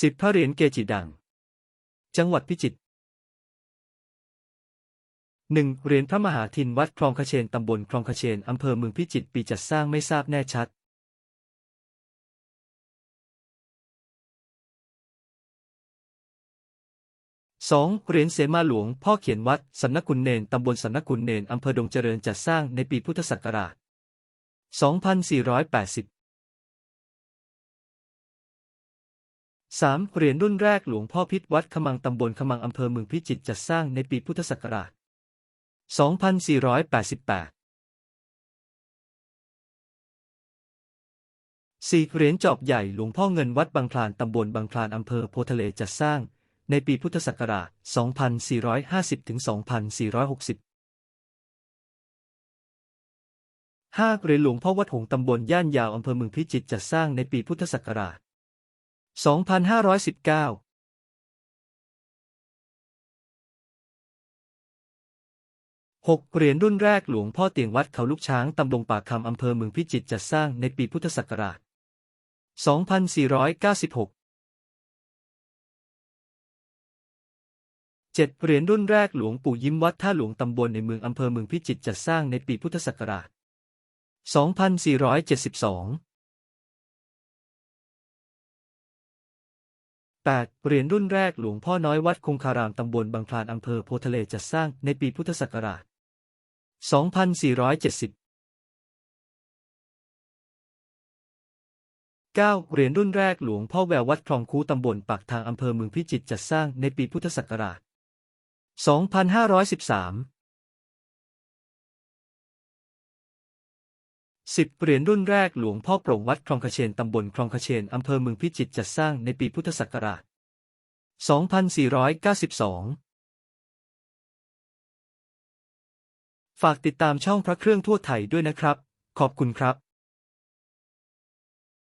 สิบพระเหรียญเกจิดัง จังหวัดพิจิตรหนึ่งเหรียญพระมหาทินวัดคลองขเชนตำบลคลองขเชนอำเภอเมืองพิจิตรปีจัดสร้างไม่ทราบแน่ชัดสองเหรียญเสมาหลวง พ่อเขียนวัดสำนักกุนเนนตำบลสำนักกุนเนนอำเภอดงเจริญจัดสร้างในปีพุทธศักราช 2480 3. เหรียญรุ่นแรกหลวงพ่อพิษวัดขมังตำบลขมังอำเภอเมืองพิจิตรจัดสร้างในปีพุทธศักราช 2488 4. เหรียญจอบใหญ่หลวงพ่อเงินวัดบางคลานตำบลบางคลานอำเภอโพทะเลจัดสร้างในปีพุทธศักราช 2450 ถึง 2460 5. เหรียญหลวงพ่อวัดหงตำบลย่านยาวอำเภอเมืองพิจิตรจัดสร้างในปีพุทธศักราช 2519 6. เหรียญรุ่นแรกหลวงพ่อเตียงวัดเขาลูกช้างตำบลปากคำอำเภอเมืองพิจิตรจัดสร้างในปีพุทธศักราช 2496 7. เหรียญรุ่นแรกหลวงปู่ยิ้มวัดท่าหลวงตำบลในเมืองอำเภอเมืองพิจิตรจัดสร้างในปีพุทธศักราช 2472 8. เหรียญรุ่นแรกหลวงพ่อน้อยวัดคงคารามตำบลบางคลานอำเภอโพทะเลจัดสร้างในปีพุทธศักราช 2470 9. เหรียญรุ่นแรกหลวงพ่อแวววัดคลองคูตำบลปากทางอำเภอเมืองพิจิตรจัดสร้างในปีพุทธศักราช 2513 สิบเหรียญรุ่นแรกหลวงพ่อโปร่งวัดคลองขเชนตำบลคลองขเชนอำเภอเมืองพิจิตรจัดสร้างในปีพุทธศักราช 2492 ฝากติดตามช่องพระเครื่องทั่วไทยด้วยนะครับ ขอบคุณครับ